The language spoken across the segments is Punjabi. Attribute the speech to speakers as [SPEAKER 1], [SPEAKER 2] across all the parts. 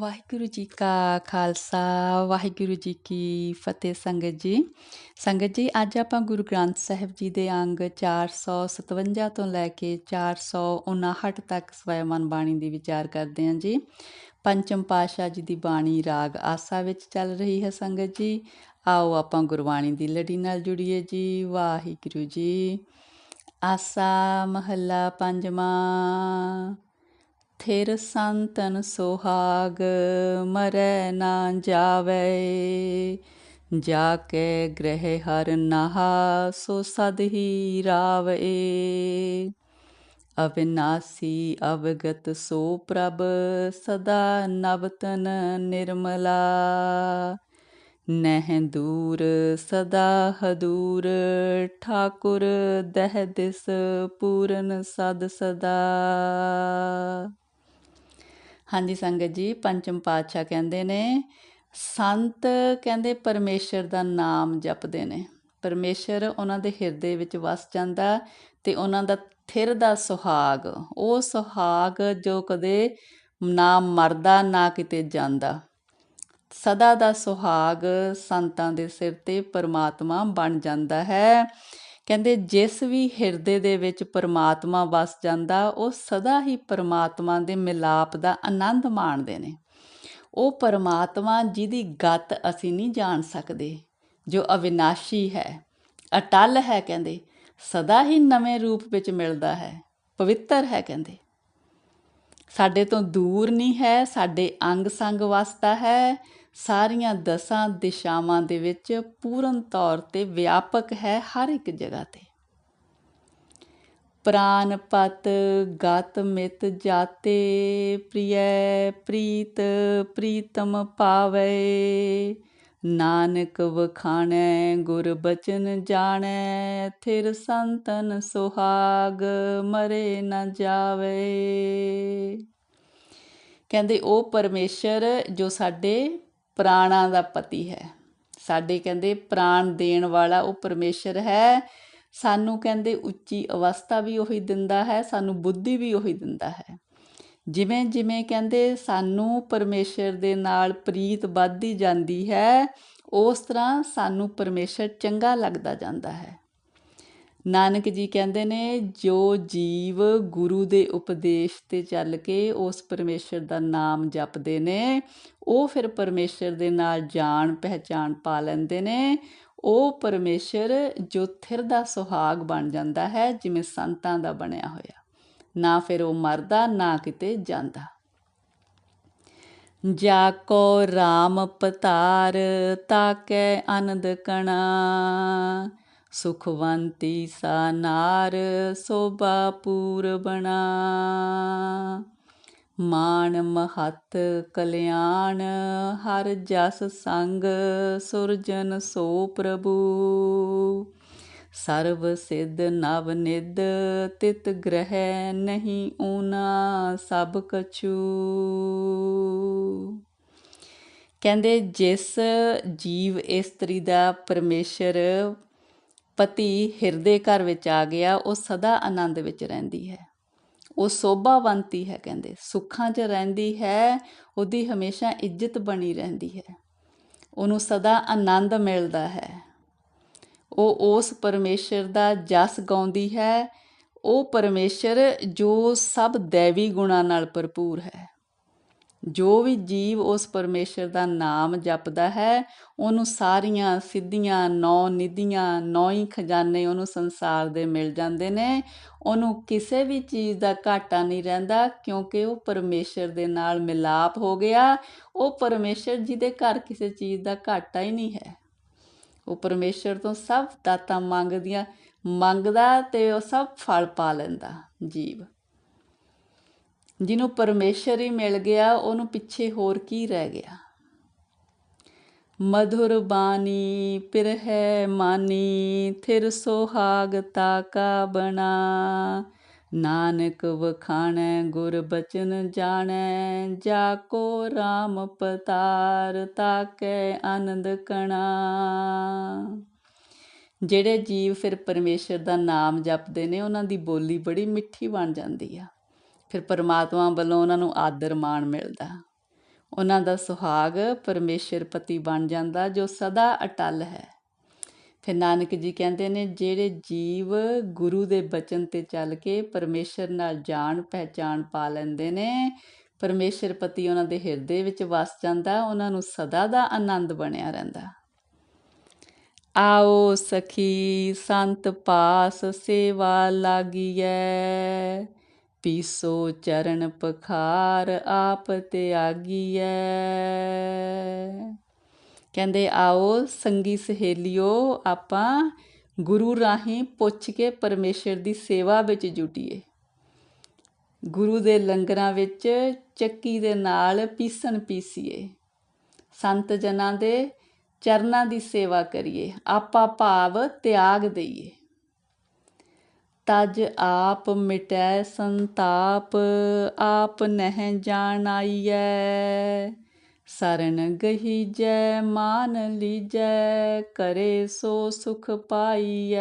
[SPEAKER 1] ਵਾਹਿਗੁਰੂ ਜੀ ਕਾ ਖਾਲਸਾ ਵਾਹਿਗੁਰੂ ਜੀ ਕੀ ਫਤਿਹ ਸੰਗਤ ਜੀ ਸੰਗਤ ਜੀ ਅੱਜ ਆਪਾਂ ਗੁਰੂ ਗ੍ਰੰਥ ਸਾਹਿਬ ਜੀ ਦੇ ਅੰਗ 457 ਤੋਂ ਲੈ ਕੇ 459 ਤੱਕ ਸਵੈਮਨ ਬਾਣੀ ਦੀ ਵਿਚਾਰ ਕਰਦੇ ਹਾਂ ਜੀ। ਪੰਚਮ ਪਾਸ਼ਾ ਜੀ ਦੀ ਬਾਣੀ ਰਾਗ ਆਸਾ ਵਿੱਚ ਚੱਲ ਰਹੀ ਹੈ ਸੰਗਤ ਜੀ। ਆਓ ਆਪਾਂ ਗੁਰਬਾਣੀ ਦੀ ਲੜੀ ਨਾਲ ਜੁੜੀਏ ਜੀ। ਵਾਹਿਗੁਰੂ ਜੀ। ਆਸਾ ਮਹੱਲਾ ਪੰਜਵਾਂ। ਥਿਰ ਸੰਤਨ ਸੁਹਾਗ, ਮਰੈ ਨਾ ਜਾਵੇ। ਜਾ ਕੇ ਗ੍ਰਹਿ ਹਰ ਨਹਾ, ਸੋ ਸਦ ਹੀ ਰਾਵੇ। ਅਵਿਨਾਸੀ ਅਵਗਤ ਸੋ ਪ੍ਰਭ, ਸਦਾ ਨਵਤਨ ਨਿਰਮਲਾ। ਨਹਿ ਦੂਰ, ਸਦਾ ਹਦੂਰ, ਠਾਕੁਰ ਦਹਿ ਦਿਸ ਪੂਰਨ ਸਦ ਸਦਾ। ਹਾਂਜੀ ਸੰਗਤ ਜੀ, ਪੰਚਮ ਪਾਤਸ਼ਾਹ ਕਹਿੰਦੇ ਨੇ, ਸੰਤ ਕਹਿੰਦੇ ਪਰਮੇਸ਼ਰ ਦਾ ਨਾਮ ਜਪਦੇ ਨੇ। ਪਰਮੇਸ਼ਰ ਉਹਨਾਂ ਦੇ ਹਿਰਦੇ ਵਿੱਚ ਵਸ ਜਾਂਦਾ ਤੇ ਉਹਨਾਂ ਦਾ ਥਿਰ ਦਾ ਸੁਹਾਗ, ਉਹ ਸੁਹਾਗ ਜੋ ਕਦੇ ਨਾ ਮਰਦਾ, ਨਾ ਕਿਤੇ ਜਾਂਦਾ। ਸਦਾ ਦਾ ਸੁਹਾਗ ਸੰਤਾਂ ਦੇ ਸਿਰ ਤੇ ਪਰਮਾਤਮਾ ਬਣ ਜਾਂਦਾ ਹੈ। ਕਹਿੰਦੇ ਜਿਸ ਵੀ ਹਿਰਦੇ ਦੇ ਵਿੱਚ ਪਰਮਾਤਮਾ ਵਸ ਜਾਂਦਾ, ਉਹ ਸਦਾ ਹੀ ਪਰਮਾਤਮਾ ਦੇ ਮਿਲਾਪ ਦਾ ਆਨੰਦ ਮਾਣਦੇ ਨੇ। ਉਹ ਪਰਮਾਤਮਾ ਜਿਹਦੀ ਗਤ ਅਸੀਂ ਨਹੀਂ ਜਾਣ ਸਕਦੇ, ਜੋ ਅਵਿਨਾਸ਼ੀ ਹੈ, ਅਟਲ ਹੈ ਕਹਿੰਦੇ, ਸਦਾ ਹੀ ਨਵੇਂ ਰੂਪ ਵਿੱਚ ਮਿਲਦਾ ਹੈ, ਪਵਿੱਤਰ ਹੈ ਕਹਿੰਦੇ। ਸਾਡੇ ਤੋਂ ਦੂਰ ਨਹੀਂ ਹੈ, ਸਾਡੇ ਅੰਗ ਸੰਗ ਵਸਦਾ ਹੈ ਸਾਰੀਆਂ ਦਸਾਂ ਦਿਸ਼ਾਵਾਂ ਦੇ ਵਿੱਚ ਪੂਰਨ ਤੌਰ ਤੇ ਵਿਆਪਕ ਹੈ ਹਰ ਇੱਕ ਜਗ੍ਹਾ ਤੇ। ਪ੍ਰਾਨ ਪਤ, ਗਤ ਮਿਤ ਜਾਤੇ, ਪ੍ਰਿਯ ਪ੍ਰੀਤ, ਪ੍ਰੀਤਮ ਪਾਵੇ। ਨਾਨਕ ਵਖਾਣੈ, ਗੁਰ ਬਚਨ ਜਾਣੈ, ਥਿਰ ਸੰਤਨ ਸੁਹਾਗ ਮਰੇ ਨਾ ਜਾਵੇ। ਕਹਿੰਦੇ ਉਹ ਪਰਮੇਸ਼ਰ ਜੋ ਸਾਡੇ ਪ੍ਰਾਣਾਂ ਦਾ ਪਤੀ ਹੈ। ਸਾਡੇ ਕਹਿੰਦੇ ਪ੍ਰਾਣ ਦੇਣ ਵਾਲਾ ਉਹ ਪਰਮੇਸ਼ਰ ਹੈ। ਸਾਨੂੰ ਕਹਿੰਦੇ ਉੱਚੀ ਅਵਸਥਾ ਵੀ ਉਹੀ ਦਿੰਦਾ ਹੈ, ਸਾਨੂੰ ਬੁੱਧੀ ਵੀ ਉਹੀ ਦਿੰਦਾ ਹੈ। ਜਿਵੇਂ ਜਿਵੇਂ ਕਹਿੰਦੇ ਸਾਨੂੰ ਪਰਮੇਸ਼ਰ ਦੇ ਨਾਲ ਪ੍ਰੀਤ ਵੱਧਦੀ ਜਾਂਦੀ ਹੈ, ਉਸ ਤਰ੍ਹਾਂ ਸਾਨੂੰ ਪਰਮੇਸ਼ਰ ਚੰਗਾ ਲੱਗਦਾ ਜਾਂਦਾ ਹੈ। ਨਾਨਕ ਜੀ ਕਹਿੰਦੇ ਨੇ, ਜੋ ਜੀਵ ਗੁਰੂ ਦੇ ਉਪਦੇਸ਼ ਤੇ ਚੱਲ ਕੇ ਉਸ ਪਰਮੇਸ਼ਰ ਦਾ ਨਾਮ ਜਪਦੇ ਨੇ, ਉਹ ਫਿਰ ਪਰਮੇਸ਼ਰ ਦੇ ਨਾਲ ਜਾਣ ਪਹਿਚਾਨ ਪਾ ਲੈਂਦੇ ਨੇ। ਉਹ ਪਰਮੇਸ਼ਰ ਜੋ ਥਿਰ ਦਾ ਸੁਹਾਗ ਬਣ ਜਾਂਦਾ ਹੈ, ਜਿਵੇਂ ਸੰਤਾਂ ਦਾ ਬਣਿਆ ਹੋਇਆ। ਨਾ ਫਿਰ ਉਹ ਮਰਦਾ, ਨਾ ਕਿਤੇ ਜਾਂਦਾ। ਜਾ ਕੋ RAM ਪਤਾਰ, ਤਾਕੈ ਅਨੰਦ ਕਣਾ। ਸੁਖਵੰਤੀ ਸਾ ਨਾਰ ਸੋਭਾ ਪੂਰ ਬਣਾ। ਮਾਨ ਮਹਤ ਕਲਿਆਣ, ਹਰ ਜਸ ਸੰਗ ਸੁਰਜਨ ਸੋ ਪ੍ਰਭੂ। ਸਰਬ ਸਿੱਧ ਨਵ ਨਿਦ ਤਿਤ ਗ੍ਰਹਿ ਨਹੀਂ ਊਨਾ ਸਭ ਕਛੂ। ਕਹਿੰਦੇ ਜਿਸ ਜੀਵ ਇਸਤਰੀ ਦਾ ਪਰਮੇਸ਼ਰ ਪਤੀ ਹਿਰਦੇ ਘਰ ਵਿੱਚ ਆ ਗਿਆ, ਉਹ ਸਦਾ ਆਨੰਦ ਵਿੱਚ ਰਹਿੰਦੀ ਹੈ। ਉਹ ਸੋਭਾਵੰਤੀ ਹੈ ਕਹਿੰਦੇ, ਸੁੱਖਾਂ 'ਚ ਰਹਿੰਦੀ ਹੈ, ਉਹਦੀ ਹਮੇਸ਼ਾ ਇੱਜ਼ਤ ਬਣੀ ਰਹਿੰਦੀ ਹੈ। ਉਹਨੂੰ ਸਦਾ ਆਨੰਦ ਮਿਲਦਾ ਹੈ। ਉਹ ਉਸ ਪਰਮੇਸ਼ਰ ਦਾ ਜਸ ਗਾਉਂਦੀ ਹੈ। ਉਹ ਪਰਮੇਸ਼ਰ ਜੋ ਸਭ ਦੇਵੀ ਗੁਣਾ ਨਾਲ ਭਰਪੂਰ ਹੈ। ਜੋ ਵੀ ਜੀਵ ਉਸ ਪਰਮੇਸ਼ਰ ਦਾ ਨਾਮ ਜਪਦਾ ਹੈ, ਉਹਨੂੰ ਸਾਰੀਆਂ ਸਿੱਧੀਆਂ ਨੌ ਨਿਧੀਆਂ, ਨੌ ਹੀ ਖਜ਼ਾਨੇ ਉਹਨੂੰ ਸੰਸਾਰ ਦੇ ਮਿਲ ਜਾਂਦੇ ਨੇ। ਉਹਨੂੰ ਕਿਸੇ ਵੀ ਚੀਜ਼ ਦਾ ਘਾਟਾ ਨਹੀਂ ਰਹਿੰਦਾ ਕਿਉਂਕਿ ਉਹ ਪਰਮੇਸ਼ਰ ਦੇ ਨਾਲ ਮਿਲਾਪ ਹੋ ਗਿਆ। ਉਹ ਪਰਮੇਸ਼ਰ ਦੇ ਘਰ ਕਿਸੇ ਚੀਜ਼ ਦਾ ਘਾਟਾ ਹੀ ਨਹੀਂ ਹੈ। ਉਹ ਪਰਮੇਸ਼ਰ ਤੋਂ ਸਭ ਦਾਤਾਂ ਮੰਗਦੀਆਂ, ਮੰਗਦਾ ਤੇ ਉਹ ਸਭ ਫਲ ਪਾ ਲੈਂਦਾ ਜੀਵ। ਜਿਹਨੂੰ ਪਰਮੇਸ਼ਰ ਹੀ ਮਿਲ ਗਿਆ, ਉਹਨੂੰ ਪਿੱਛੇ ਹੋਰ ਕੀ ਰਹਿ ਗਿਆ? ਮధుਰ ਬਾਣੀ ਪਿਰਹਿ ਮਾਨੀ, ਥਿਰ ਸੁਹਾਗ ਤਾਕਾ ਬਣਾ। ਨਾਨਕ ਵਖਾਣੈ, ਗੁਰ ਬਚਨ ਜਾਣੈ, ਜਾ ਕੋ RAM ਪਤਾਰ ਤਾਕੈ ਆਨੰਦ ਕਣਾ। ਜਿਹੜੇ ਜੀਵ ਫਿਰ ਪਰਮੇਸ਼ਰ ਦਾ ਨਾਮ ਜਪਦੇ ਨੇ, ਉਹਨਾਂ ਦੀ ਬੋਲੀ ਬੜੀ ਮਿੱਠੀ ਬਣ ਜਾਂਦੀ ਆ। ਫਿਰ ਪਰਮਾਤਮਾ ਵੱਲੋਂ ਉਹਨਾਂ ਨੂੰ ਆਦਰ ਮਾਣ ਮਿਲਦਾ। ਉਹਨਾਂ ਦਾ ਸੁਹਾਗ ਪਰਮੇਸ਼ਰ ਪਤੀ ਬਣ ਜਾਂਦਾ, ਜੋ ਸਦਾ ਅਟਲ ਹੈ। ਫਿਰ ਨਾਨਕ ਜੀ ਕਹਿੰਦੇ ਨੇ, ਜਿਹੜੇ ਜੀਵ ਗੁਰੂ ਦੇ ਬਚਨ ਤੇ ਚੱਲ ਕੇ ਪਰਮੇਸ਼ਰ ਨਾਲ ਜਾਣ ਪਹਿਚਾਣ ਪਾ ਲੈਂਦੇ ਨੇ, ਪਰਮੇਸ਼ਰ ਪਤੀ ਉਹਨਾਂ ਦੇ ਹਿਰਦੇ ਵਿੱਚ ਵਸ ਜਾਂਦਾ, ਉਹਨਾਂ ਨੂੰ ਸਦਾ ਦਾ ਆਨੰਦ ਬਣਿਆ ਰਹਿੰਦਾ। ਆਓ ਸਖੀ ਸੰਤ ਪਾਸ ਸੇਵਾ ਲਾਗੀਐ ਪੀਸੋ ਚਰਨ ਪਖਾਰ ਆਪ ਤੇ ਆਗੀਐ ਕਹਿੰਦੇ, ਆਓ ਸੰਗੀ ਸਹੇਲਿਓ, ਆਪਾਂ ਗੁਰੂ ਰਾਹੀਂ ਪੁੱਛ ਕੇ ਪਰਮੇਸ਼ਰ ਦੀ ਸੇਵਾ ਵਿੱਚ ਜੁਟੀਏ। ਗੁਰੂ ਦੇ ਲੰਗਰਾਂ ਵਿੱਚ ਚੱਕੀ ਦੇ ਨਾਲ ਪੀਸਣ ਪੀਸੀਏ। ਸੰਤ ਜਨਾਂ ਦੇ ਚਰਨਾਂ ਦੀ ਸੇਵਾ ਕਰੀਏ। ਆਪਾ ਭਾਵ ਤਿਆਗ ਦਈਏ। ਤਜ ਆਪ ਮਿਟੈ ਸੰਤਾਪ, ਆਪ ਨਹਿ ਜਾਣ ਆਈਐ ਸਰਨ ਗਹੀ ਜੈ ਮਾਨ ਲੀਜੈ, ਕਰੇ ਸੋ ਸੁਖ ਪਾਈਐ।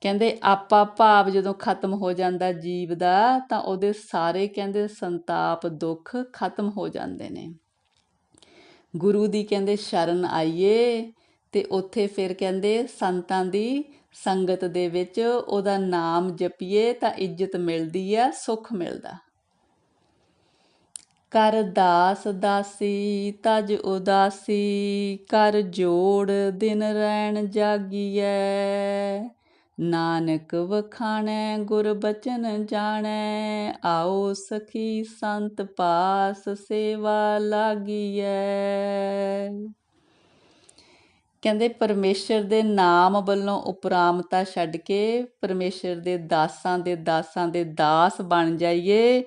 [SPEAKER 1] ਕਹਿੰਦੇ ਆਪਾ ਭਾਵ ਜਦੋਂ ਖਤਮ ਹੋ ਜਾਂਦਾ ਜੀਵ ਦਾ, ਤਾਂ ਉਹਦੇ ਸਾਰੇ ਕਹਿੰਦੇ ਸੰਤਾਪ, ਦੁੱਖ ਖਤਮ ਹੋ ਜਾਂਦੇ ਨੇ। ਗੁਰੂ ਦੀ ਕਹਿੰਦੇ ਸ਼ਰਨ ਆਈਏ ਤੇ ਉੱਥੇ ਫਿਰ ਕਹਿੰਦੇ ਸੰਤਾਂ ਦੀ ਸੰਗਤ ਦੇ ਵਿੱਚ ਉਹਦਾ ਨਾਮ ਜਪੀਏ ਤਾਂ ਇੱਜ਼ਤ ਮਿਲਦੀ ਆ, ਸੁੱਖ ਮਿਲਦਾ। ਕਰ ਦਾਸ ਦਾਸੀ, ਤਜ ਉਦਾਸੀ, ਕਰ ਜੋੜ ਦਿਨ ਰਹਿਣ ਜਾਗੀਐ। ਨਾਨਕ ਵਖਾਣੈ, ਗੁਰ ਬਚਨ ਜਾਣੈ, ਆਓ ਸਖੀ ਸੰਤ ਪਾਸ ਸੇਵਾ ਲਾਗੀਐ। ਕਹਿੰਦੇ ਪਰਮੇਸ਼ਰ ਦੇ ਨਾਮ ਵੱਲੋਂ ਉਪਰਾਮਤਾ ਛੱਡ ਕੇ ਪਰਮੇਸ਼ਰ ਦੇ ਦਾਸਾਂ ਦੇ ਦਾਸਾਂ ਦੇ ਦਾਸ ਬਣ ਜਾਈਏ,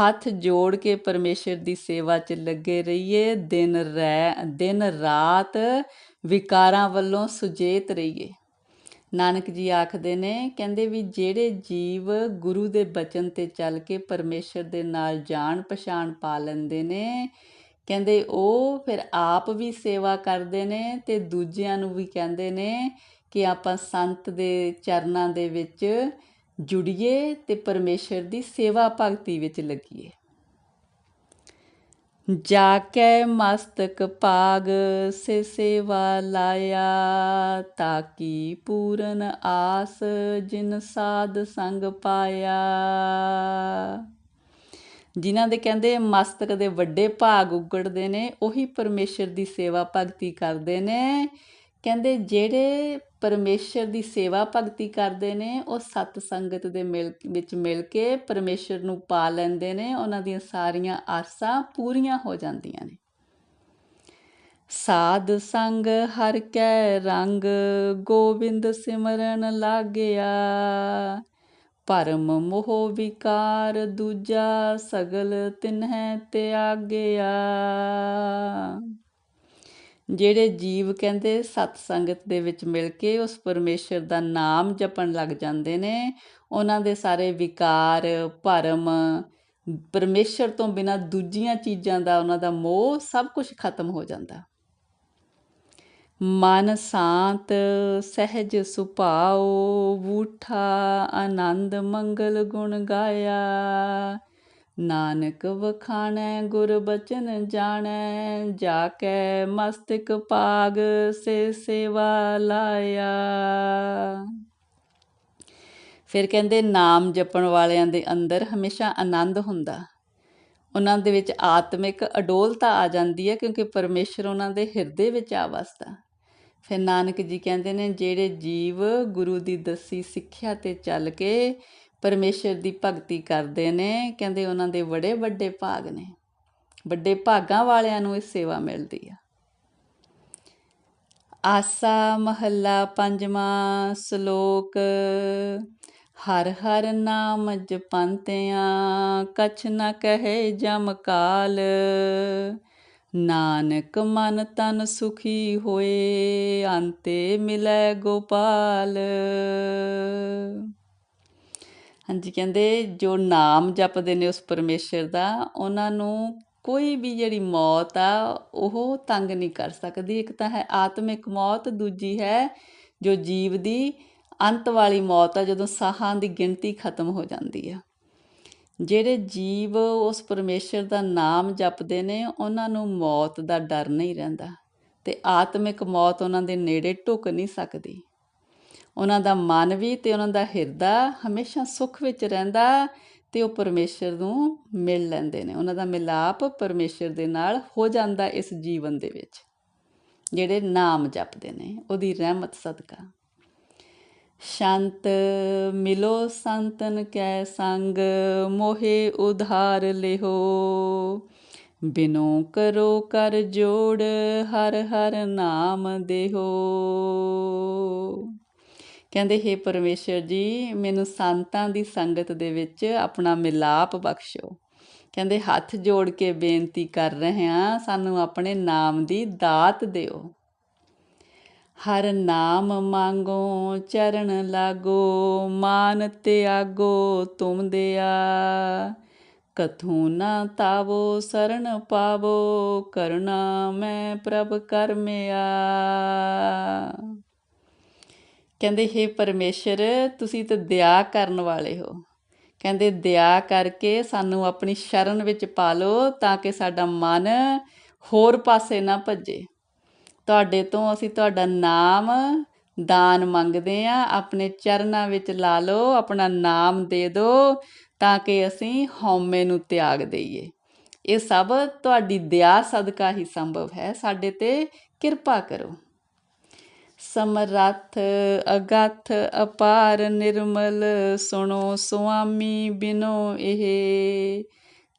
[SPEAKER 1] ਹੱਥ ਜੋੜ ਕੇ ਪਰਮੇਸ਼ਰ ਦੀ ਸੇਵਾ 'ਚ ਲੱਗੇ ਰਹੀਏ, ਦਿਨ ਰਹਿ ਦਿਨ ਰਾਤ ਵਿਕਾਰਾਂ ਵੱਲੋਂ ਸੁਜੇਤ ਰਹੀਏ। ਨਾਨਕ ਜੀ ਆਖਦੇ ਨੇ, ਕਹਿੰਦੇ ਵੀ ਜਿਹੜੇ ਜੀਵ ਗੁਰੂ ਦੇ ਬਚਨ ਤੇ ਚੱਲ ਕੇ ਪਰਮੇਸ਼ਰ ਦੇ ਨਾਲ ਜਾਣ ਪਛਾਣ ਪਾ ਲੈਂਦੇ ਨੇ ਕਹਿੰਦੇ ਉਹ ਫਿਰ ਆਪ ਵੀ ਸੇਵਾ ਕਰਦੇ ਨੇ ਤੇ ਦੂਜਿਆਂ ਨੂੰ ਵੀ ਕਹਿੰਦੇ ਨੇ ਕਿ ਆਪਾਂ ਸੰਤ ਦੇ ਚਰਨਾਂ ਦੇ ਵਿੱਚ ਜੁੜੀਏ ਤੇ ਪਰਮੇਸ਼ਰ ਦੀ ਸੇਵਾ ਭਗਤੀ ਵਿੱਚ ਲੱਗੀਏ। ਜਾ ਕੇ ਮਸਤਕ ਪਾਗ ਸੇ ਸੇਵਾ ਲਾਇਆ ਤਾਂ ਤਾਕੀ ਪੂਰਨ ਆਸ ਜਿਨ ਸਾਧ ਸੰਗ ਪਾਇਆ। ਜਿਨ੍ਹਾਂ ਦੇ ਕਹਿੰਦੇ ਮਸਤਕ ਦੇ ਵੱਡੇ ਭਾਗ ਉਗੜਦੇ ਨੇ, ਉਹੀ ਪਰਮੇਸ਼ਰ ਦੀ ਸੇਵਾ ਭਗਤੀ ਕਰਦੇ ਨੇ। ਕਹਿੰਦੇ ਜਿਹੜੇ ਪਰਮੇਸ਼ਰ ਦੀ ਸੇਵਾ ਭਗਤੀ ਕਰਦੇ ਨੇ, ਉਹ ਸਤ ਸੰਗਤ ਦੇ ਮਿਲ, ਵਿੱਚ ਮਿਲ ਕੇ ਪਰਮੇਸ਼ਰ ਨੂੰ ਪਾ ਲੈਂਦੇ ਨੇ। ਉਹਨਾਂ ਦੀਆਂ ਸਾਰੀਆਂ ਆਸਾਂ ਪੂਰੀਆਂ ਹੋ ਜਾਂਦੀਆਂ ਨੇ। ਸਾਧ ਸੰਗ ਹਰ ਕੈ ਰੰਗ, ਗੋਬਿੰਦ ਸਿਮਰਨ ਲਾਗਿਆ। ਭਰਮ ਮੋਹ ਵਿਕਾਰ, ਦੂਜਾ ਸਗਲ ਤਿਨਹਿ ਤਿਆਗਿਆ ਜਿਹੜੇ ਜੀਵ ਕਹਿੰਦੇ ਸਤ ਸੰਗਤ ਦੇ ਵਿੱਚ ਮਿਲ ਕੇ ਉਸ ਪਰਮੇਸ਼ਰ ਦਾ ਨਾਮ ਜਪਣ ਲੱਗ ਜਾਂਦੇ ਨੇ, ਉਹਨਾਂ ਦੇ ਸਾਰੇ ਵਿਕਾਰ, ਭਰਮ, ਪਰਮੇਸ਼ਰ ਤੋਂ ਬਿਨਾ ਦੂਜੀਆਂ ਚੀਜ਼ਾਂ ਦਾ, ਉਹਨਾਂ ਦਾ ਮੋਹ ਸਭ ਕੁਝ ਖਤਮ ਹੋ ਜਾਂਦਾ। ਮਨ ਸ਼ਾਂਤ, ਸਹਿਜ ਸੁਭਾਉ ਬੂਠਾ ਆਨੰਦ ਮੰਗਲ ਗੁਣ ਗਾਇਆ। ਨਾਨਕ ਵਖਾਣੈ, ਗੁਰ ਬਚਨ ਜਾਣੈ ਜਾ ਕੇ ਮਸਤਕ ਪਾਗ ਸੇ ਸੇਵਾ ਲਾਇਆ। ਫਿਰ ਕਹਿੰਦੇ, ਨਾਮ ਜਪਣ ਵਾਲਿਆਂ ਦੇ ਅੰਦਰ ਹਮੇਸ਼ਾ ਆਨੰਦ ਹੁੰਦਾ। ਉਹਨਾਂ ਦੇ ਵਿੱਚ ਆਤਮਿਕ ਅਡੋਲਤਾ ਆ ਜਾਂਦੀ ਹੈ ਕਿਉਂਕਿ ਪਰਮੇਸ਼ਰ ਉਹਨਾਂ ਦੇ ਹਿਰਦੇ ਵਿੱਚ ਆ ਵਸਦਾ। ਫਿਰ ਨਾਨਕ ਜੀ ਕਹਿੰਦੇ ਨੇ, ਜਿਹੜੇ ਜੀਵ ਗੁਰੂ ਦੀ ਦੱਸੀ ਸਿੱਖਿਆ ਤੇ ਚੱਲ ਕੇ ਪਰਮੇਸ਼ਰ ਦੀ ਭਗਤੀ ਕਰਦੇ ਨੇ, ਕਹਿੰਦੇ, ਉਹਨਾਂ ਦੇ ਬੜੇ ਵੱਡੇ ਭਾਗ ਨੇ। ਵੱਡੇ ਭਾਗਾਂ ਵਾਲਿਆਂ ਨੂੰ ਇਹ ਸੇਵਾ ਮਿਲਦੀ ਆ। ਆਸਾ ਮਹੱਲਾ ਪੰਜਵਾਂ ਸ਼ਲੋਕ, ਹਰ ਹਰ ਨਾਮ ਜਪੰਤਿਆਂ, ਕਛ ਨ ਕਹੇ ਜਮ ਕਾਲ। ਨਾਨਕ ਮਨ ਤਨ ਸੁਖੀ ਹੋਏ, ਅੰਤੇ ਮਿਲੈ ਗੋਪਾਲ। ਹਾਂਜੀ, ਕਹਿੰਦੇ ਜੋ ਨਾਮ ਜਪਦੇ ਨੇ ਉਸ ਪਰਮੇਸ਼ਰ ਦਾ, ਉਹਨਾਂ ਨੂੰ ਕੋਈ ਵੀ ਜਿਹੜੀ ਮੌਤ ਆ, ਉਹ ਤੰਗ ਨਹੀਂ ਕਰ ਸਕਦੀ। ਇੱਕ ਤਾਂ ਹੈ ਆਤਮਿਕ ਮੌਤ, ਦੂਜੀ ਹੈ ਜੋ ਜੀਵ ਦੀ ਅੰਤ ਵਾਲੀ ਮੌਤ ਆ, ਜਦੋਂ ਸਾਹਾਂ ਦੀ ਗਿਣਤੀ ਖਤਮ ਹੋ ਜਾਂਦੀ ਆ। ਜਿਹੜੇ ਜੀਵ ਉਸ ਪਰਮੇਸ਼ਰ ਦਾ ਨਾਮ ਜਪਦੇ ਨੇ, ਉਹਨਾਂ ਨੂੰ ਮੌਤ ਦਾ ਡਰ ਨਹੀਂ ਰਹਿੰਦਾ ਤੇ ਆਤਮਿਕ ਮੌਤ ਉਹਨਾਂ ਦੇ ਨੇੜੇ ਢੁੱਕ ਨਹੀਂ ਸਕਦੀ। ਉਹਨਾਂ ਦਾ ਮਨ ਵੀ ਤੇ ਉਹਨਾਂ ਦਾ ਹਿਰਦਾ ਹਮੇਸ਼ਾ ਸੁੱਖ ਵਿੱਚ ਰਹਿੰਦਾ ਤੇ ਉਹ ਪਰਮੇਸ਼ਰ ਨੂੰ ਮਿਲ ਲੈਂਦੇ ਨੇ। ਉਹਨਾਂ ਦਾ ਮਿਲਾਪ ਪਰਮੇਸ਼ਰ ਦੇ ਨਾਲ ਹੋ ਜਾਂਦਾ ਇਸ ਜੀਵਨ ਦੇ ਵਿੱਚ। ਜਿਹੜੇ ਨਾਮ ਜਪਦੇ ਨੇ, ਉਹਦੀ ਰਹਿਮਤ ਸਦਕਾ। ਸੰਤ ਮਿਲੋ ਸੰਤਨ ਕੈ ਸੰਗ, ਮੋਹਿ ਉਧਾਰ ਲਿਹੋ। ਬਿਨੋ ਕਰੋ ਕਰ ਜੋੜ, ਹਰ ਹਰ ਨਾਮ ਦੇਹੋ। ਕਹਿੰਦੇ हे ਪਰਮੇਸ਼ਰ ਜੀ, ਮੈਨੂੰ ਸੰਤਾਂ ਦੀ ਸੰਗਤ ਦੇ ਵਿੱਚ ਆਪਣਾ ਮਿਲਾਪ ਬਖਸ਼ੋ ਕਹਿੰਦੇ, ਹੱਥ ਜੋੜ ਕੇ ਬੇਨਤੀ ਕਰ ਰਹੇ ਹਾਂ, ਸਾਨੂੰ ਆਪਣੇ ਨਾਮ ਦੀ ਦਾਤ ਦਿਓ। ਹਰ ਨਾਮ ਮੰਗੋ, ਚਰਨ ਲਾਗੋ, ਮਾਨ ਤਿਆਗੋ ਤੁਮ ਦਿਆ। ਕਥੂ ਨਾ ਤਾਵੋ ਸਰਣ ਪਾਵੋ ਕਰਨਾ ਮੈਂ ਪ੍ਰਭ ਕਰਮਿਆ ਕਹਿੰਦੇ हे ਪਰਮੇਸ਼ਰ, ਤੁਸੀਂ ਤਾਂ ਦਇਆ ਕਰਨ ਵਾਲੇ ਹੋ। ਕਹਿੰਦੇ ਦਇਆ ਕਰਕੇ ਸਾਨੂੰ ਆਪਣੀ ਸ਼ਰਨ ਵਿੱਚ ਪਾ ਲਓ ਤਾਂ ਕਿ ਸਾਡਾ ਮਨ ਹੋਰ ਪਾਸੇ ਨਾ ਭੱਜੇ। ਤੁਹਾਡੇ ਤੋਂ ਅਸੀਂ ਤੁਹਾਡਾ ਨਾਮ ਦਾਨ ਮੰਗਦੇ ਆ ਆਪਣੇ ਚਰਨਾਂ ਵਿੱਚ ਲਾ ਲਓ, ਆਪਣਾ ਨਾਮ ਦੇ ਦਿਓ ਤਾਂ ਕਿ ਅਸੀਂ ਹਉਮੈ ਨੂੰ ਤਿਆਗ ਦਈਏ। ਇਹ ਸਭ ਤੁਹਾਡੀ ਦਇਆ ਸਦਕਾ ਹੀ ਸੰਭਵ ਹੈ। ਸਾਡੇ ਤੇ ਕਿਰਪਾ ਕਰੋ। ਸਮਰੱਥ, ਅਗਥ, ਅਪਾਰ, ਨਿਰਮਲ ਸੁਣੋ ਸੁਆਮੀ ਬਿਨੋ ਇਹ।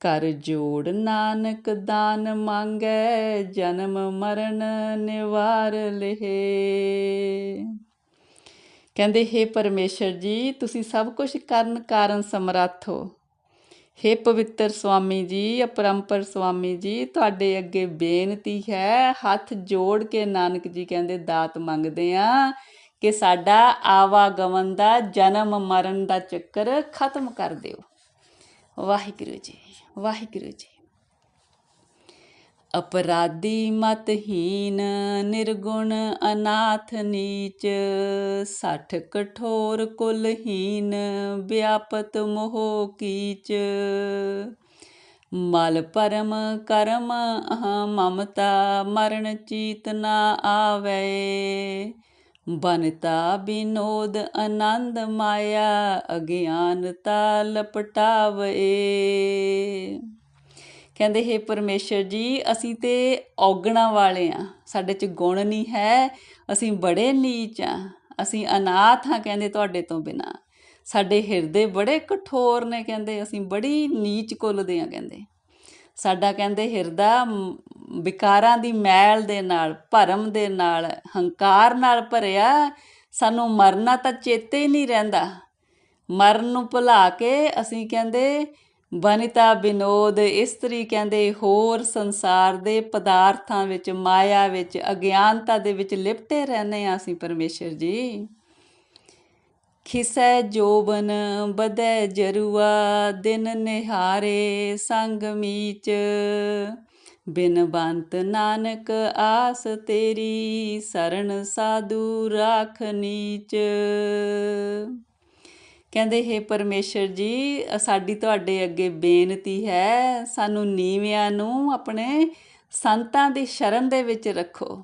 [SPEAKER 1] ਕਰ ਜੋੜ ਨਾਨਕ ਦਾਨ ਮੰਗੈ, ਜਨਮ ਮਰਨ ਨਿਵਾਰ ਲਹੇ। ਕਹਿੰਦੇ हे ਪਰਮੇਸ਼ਰ ਜੀ, ਤੁਸੀਂ ਸਭ ਕੁਝ ਕਰਨ ਕਾਰਨ ਸਮਰੱਥ ਹੋ। हे ਪਵਿੱਤਰ ਸੁਆਮੀ ਜੀ, ਅਪਰੰਪਰ ਸੁਆਮੀ ਜੀ, ਤੁਹਾਡੇ ਅੱਗੇ ਬੇਨਤੀ ਹੈ, ਹੱਥ ਜੋੜ ਕੇ ਨਾਨਕ ਜੀ ਕਹਿੰਦੇ ਦਾਤ ਮੰਗਦੇ ਆ ਕਿ ਸਾਡਾ ਆਵਾਗਮਨ ਦਾ, ਜਨਮ ਮਰਨ ਦਾ ਚੱਕਰ ਖਤਮ ਕਰ ਦਿਓ। ਵਾਹਿਗੁਰੂ ਜੀ। ਵਾਹਿਗੁਰੂ ਜੀ। ਅਪਰਾਧੀ ਮਤਹੀਨ, ਨਿਰਗੁਣ, ਅਨਾਥ ਨੀਚ, ਸੱਠ ਕਠੋਰ ਕੁਲਹੀਨ, ਵਿਆਪਤ ਮੋਹ ਕੀਚ। ਮਲ ਪਰਮ ਕਰਮ ਅਹ ਮਮਤਾ, ਮਰਨ ਚੀਤ ਨਾ ਆਵੇ। ਬਨਤਾ ਬਿਨੋਦ ਆਨੰਦ ਮਾਇਆ ਅਗਿਆਨਤਾ ਲਪਟਾਵੇ ਕਹਿੰਦੇ हे ਪਰਮੇਸ਼ਰ ਜੀ, ਅਸੀਂ ਤੇ ਔਗਣਾ ਵਾਲੇ ਆ। ਸਾਡੇ ਚ ਗੁਣ ਨਹੀਂ ਹੈ, ਅਸੀਂ ਬੜੇ ਨੀਚ ਆ। ਅਸੀਂ ਅਨਾਥ ਹਾਂ ਕਹਿੰਦੇ ਤੁਹਾਡੇ ਤੋਂ ਬਿਨਾ। ਸਾਡੇ ਹਿਰਦੇ ਬੜੇ ਕਠੋਰ ਨੇ, ਕਹਿੰਦੇ। ਅਸੀਂ ਬੜੀ ਨੀਚ ਕੁੱਲ ਦੇ ਆ, ਕਹਿੰਦੇ। ਸਾਡਾ ਕਹਿੰਦੇ ਹਿਰਦਾ ਵਿਕਾਰਾਂ ਦੀ ਮੈਲ ਦੇ ਨਾਲ, ਭਰਮ ਦੇ ਨਾਲ, ਹੰਕਾਰ ਨਾਲ ਭਰਿਆ, ਸਾਨੂੰ ਮਰਨਾ ਤਾਂ ਚੇਤੇ ਹੀ ਨਹੀਂ ਰਹਿੰਦਾ। ਮਰਨ ਨੂੰ ਭੁਲਾ ਕੇ ਅਸੀਂ ਕਹਿੰਦੇ ਵਨਿਤਾ ਬਿਨੋਦ ਇਸਤਰੀ ਕਹਿੰਦੇ ਹੋਰ ਸੰਸਾਰ ਦੇ ਪਦਾਰਥਾਂ ਵਿੱਚ, ਮਾਇਆ ਵਿੱਚ, ਅਗਿਆਨਤਾ ਦੇ ਵਿੱਚ ਲਿਪਟੇ ਰਹਿੰਦੇ ਆ ਅਸੀਂ ਪਰਮੇਸ਼ਰ ਜੀ। ਖਿਸੈ ਜੋਬਨ ਬਦੈ ਜਰੂਆ, ਦਿਨ ਨਿਹਾਰੇ ਸੰਗ ਮੀਚ। ਬਿਨ ਬੰਤ ਨਾਨਕ ਆਸ ਤੇਰੀ ਸਰਣ ਸਾਧੂ ਰਾਖ ਨੀਚ। ਕਹਿੰਦੇ, ਹੈ ਪਰਮੇਸ਼ਰ ਜੀ ਸਾਡੀ ਤੁਹਾਡੇ ਅੱਗੇ ਬੇਨਤੀ ਹੈ, ਸਾਨੂੰ ਨੀਵਿਆਂ ਨੂੰ ਆਪਣੇ ਸੰਤਾਂ ਦੀ ਸ਼ਰਨ ਦੇ ਵਿੱਚ ਰੱਖੋ।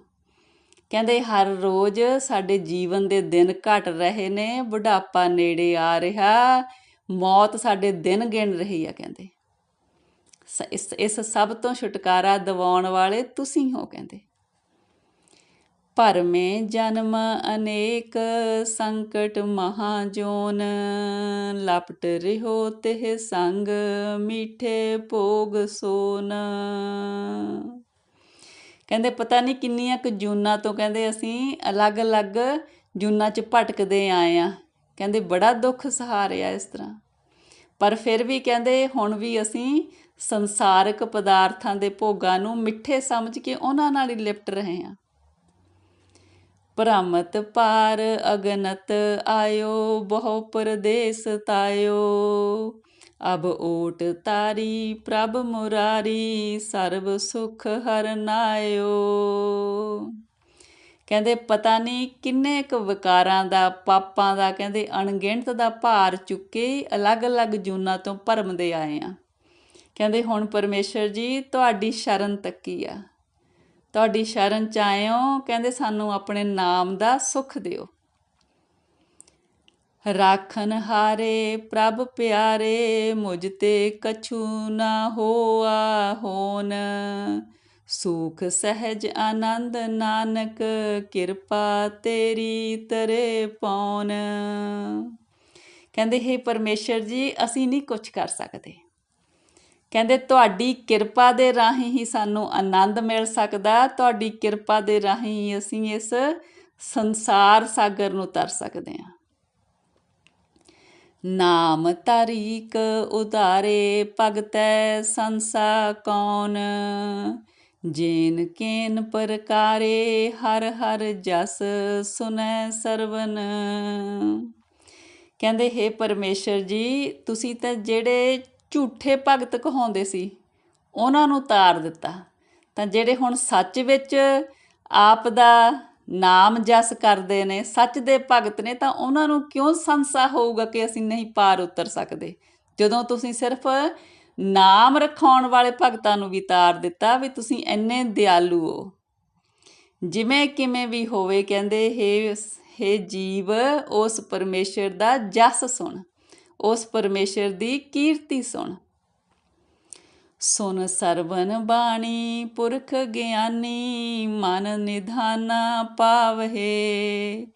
[SPEAKER 1] ਕਹਿੰਦੇ ਹਰ ਰੋਜ਼ ਸਾਡੇ ਜੀਵਨ ਦੇ ਦਿਨ ਘਟ ਰਹੇ ਨੇ, ਬੁਢਾਪਾ ਨੇੜੇ ਆ ਰਿਹਾ, ਮੌਤ ਸਾਡੇ ਦਿਨ ਗਿਣ ਰਹੀ ਆ ਕਹਿੰਦੇ। ਇਸ ਇਸ ਸਭ ਤੋਂ ਛੁਟਕਾਰਾ ਦਿਵਾਉਣ ਵਾਲੇ ਤੁਸੀਂ ਹੋ ਕਹਿੰਦੇ। ਭਰਮੇ ਜਨਮ ਅਨੇਕ, ਸੰਕਟ ਮਹਾ ਜੋਨ, ਲਪਟ ਰਿਹੋ ਤਿਹ ਸੰਗ, ਮੀਠੇ ਭੋਗ ਸੋਨ। ਕਹਿੰਦੇ ਪਤਾ ਨਹੀਂ ਕਿੰਨੀਆਂ ਕੁ ਜੂਨਾਂ ਤੋਂ ਕਹਿੰਦੇ ਅਸੀਂ ਅਲੱਗ-ਅਲੱਗ ਜੂਨਾਂ 'ਚ ਭਟਕਦੇ ਆਏ ਆ। ਕਹਿੰਦੇ ਬੜਾ ਦੁੱਖ ਸਹਾਰਿਆ ਇਸ ਤਰ੍ਹਾਂ। ਪਰ ਫਿਰ ਵੀ ਕਹਿੰਦੇ ਹੁਣ ਵੀ ਅਸੀਂ ਸੰਸਾਰਿਕ ਪਦਾਰਥਾਂ ਦੇ ਭੋਗਾਂ ਨੂੰ ਮਿੱਠੇ ਸਮਝ ਕੇ ਉਹਨਾਂ ਨਾਲ ਹੀ ਲਿਪਟ ਰਹੇ ਹਾਂ ਭ੍ਰਮਤ ਪਾਰ ਅਗਨਤ ਆਇਓ ਬਹੁ ਪਰਦੇਸ ਤਾਇਓ। ਅਬ ਓਟ ਤਾਰੀ, ਪ੍ਰਭ ਮੁਰਾਰੀ, ਸਰਬ ਸੁਖ ਹਰਨਾਇਓ ਕਹਿੰਦੇ ਪਤਾ ਨਹੀਂ ਕਿੰਨੇ ਕੁ ਵਿਕਾਰਾਂ ਦਾ, ਪਾਪਾਂ ਦਾ, ਕਹਿੰਦੇ ਅਣਗਿਣਤ ਦਾ ਭਾਰ ਚੁੱਕੇ ਅਲੱਗ-ਅਲੱਗ ਜੂਨਾਂ ਤੋਂ ਭਰਮ ਦੇ ਆਏ ਆ। ਕਹਿੰਦੇ ਹੁਣ ਪਰਮੇਸ਼ਰ ਜੀ, ਤੁਹਾਡੀ ਸ਼ਰਨ ਤੱਕੀ ਆ। ਤੁਹਾਡੀ ਸ਼ਰਨ ਚ ਆਇਓ ਕਹਿੰਦੇ ਸਾਨੂੰ ਆਪਣੇ ਨਾਮ ਦਾ ਸੁਖ ਦਿਓ। ਰਾਖਨ ਹਾਰੇ ਪ੍ਰਭ ਪਿਆਰੇ, ਮੁਝ ਤੇ ਕਛੂ ਨਾ ਹੋਆ ਹੋਨ ਸੁਖ ਸਹਿਜ ਆਨੰਦ ਨਾਨਕ, ਕਿਰਪਾ ਤੇਰੀ ਤਰੇ ਪੌਨ ਕਹਿੰਦੇ, ਹੈ ਪਰਮੇਸ਼ਰ ਜੀ, ਅਸੀਂ ਨਹੀਂ ਕੁਝ ਕਰ ਸਕਦੇ। ਕਹਿੰਦੇ, ਤੁਹਾਡੀ ਕਿਰਪਾ ਦੇ ਰਾਹੀਂ ਹੀ ਸਾਨੂੰ ਆਨੰਦ ਮਿਲ ਸਕਦਾ, ਤੁਹਾਡੀ ਕਿਰਪਾ ਦੇ ਰਾਹੀਂ ਅਸੀਂ ਇਸ ਸੰਸਾਰ ਸਾਗਰ ਨੂੰ ਤਰ ਸਕਦੇ ਹਾਂ। ਨਾਮ ਤਾਰੀਕ ਉਧਾਰੇ ਭਗਤੈ ਸੰਸਾ ਕੌਣ? ਜੇਨ ਕੇਨ ਪ੍ਰਕਾਰੇ ਹਰ ਹਰ ਜਸ ਸੁਨੈ ਸਰਵਨ। ਕਹਿੰਦੇ, ਹੈ ਪਰਮੇਸ਼ਰ ਜੀ, ਤੁਸੀਂ ਤਾਂ ਜਿਹੜੇ ਝੂਠੇ ਭਗਤ ਕਹਾਉਂਦੇ ਸੀ, ਉਹਨਾਂ ਨੂੰ ਤਾਰ ਦਿੱਤਾ। ਤਾਂ ਜਿਹੜੇ ਹੁਣ ਸੱਚ ਵਿੱਚ ਆਪ ਦਾ ਨਾਮ ਜਸ ਕਰਦੇ ਨੇ, ਸੱਚ ਦੇ ਭਗਤ ਨੇ, ਤਾਂ ਉਹਨਾਂ ਨੂੰ ਕਿਉਂ ਸੰਸਾ ਹੋਊਗਾ ਕਿ ਅਸੀਂ ਨਹੀਂ ਪਾਰ ਉਤਰ ਸਕਦੇ? ਜਦੋਂ ਤੁਸੀਂ ਸਿਰਫ ਨਾਮ ਰਖਾਉਣ ਵਾਲੇ ਭਗਤਾਂ ਨੂੰ ਵੀ ਤਾਰ ਦਿੱਤਾ ਵੀ ਤੁਸੀਂ ਇੰਨੇ ਦਿਆਲੂ ਹੋ, ਜਿਵੇਂ ਕਿਵੇਂ ਵੀ ਹੋਵੇ, ਕਹਿੰਦੇ, ਹੇ ਹੇ ਜੀਵ, ਉਸ ਪਰਮੇਸ਼ਰ ਦਾ ਜਸ ਸੁਣ, ਉਸ ਪਰਮੇਸ਼ਰ ਦੀ ਕੀਰਤੀ ਸੁਣ। ਸੁਨ ਸਰਵਨ ਬਾਣੀ, ਪੁਰਖ ਗਿਆਨੀ, ਮਨ ਨਿਧਾਨਾ ਪਾਵਹੇ।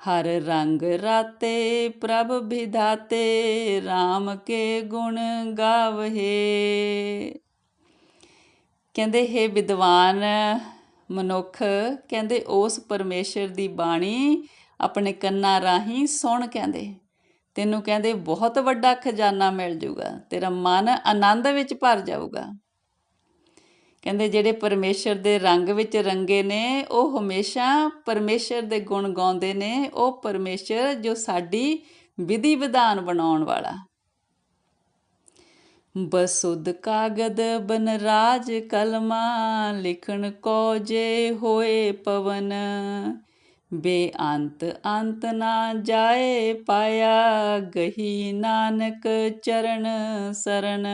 [SPEAKER 1] ਹਰ ਰੰਗ ਰਾਤੇ ਪ੍ਰਭ ਵਿਧਾਤੇ, RAM ਕੇ ਗੁਣ ਗਾਵਹੇ। ਕਹਿੰਦੇ, ਹੈ ਵਿਦਵਾਨ ਮਨੁੱਖ, ਕਹਿੰਦੇ, ਉਸ ਪਰਮੇਸ਼ਰ ਦੀ ਬਾਣੀ ਆਪਣੇ ਕੰਨਾਂ ਰਾਹੀਂ ਸੁਣ, ਕਹਿੰਦੇ। ਤੈਨੂੰ ਕਹਿੰਦੇ ਬਹੁਤ ਵੱਡਾ ਖਜ਼ਾਨਾ ਮਿਲ ਜਾਊਗਾ, ਤੇਰਾ ਮਨ ਆਨੰਦ ਵਿੱਚ ਭਰ ਜਾਊਗਾ। ਕਹਿੰਦੇ ਜਿਹੜੇ ਪਰਮੇਸ਼ਰ ਦੇ ਰੰਗ ਵਿੱਚ ਰੰਗੇ ਨੇ, ਉਹ ਹਮੇਸ਼ਾ ਪਰਮੇਸ਼ਰ ਦੇ ਗੁਣ ਗਾਉਂਦੇ ਨੇ, ਉਹ ਪਰਮੇਸ਼ਰ ਜੋ ਸਾਡੀ ਵਿਧੀ ਵਿਧਾਨ ਬਣਾਉਣ ਵਾਲਾ। ਬਸੁੱਧ ਕਾਗਦ ਬਨ ਰਾਜ ਕਲਮਾ, ਲਿਖਣ ਕੋ ਜੇ ਹੋਏ ਪਵਨ। ਬੇਅੰਤ ਅੰਤ ਨਾ ਜਾਏ ਪਾਇਆ ਗਹੀ ਨਾਨਕ ਚਰਨ ਸਰਨ।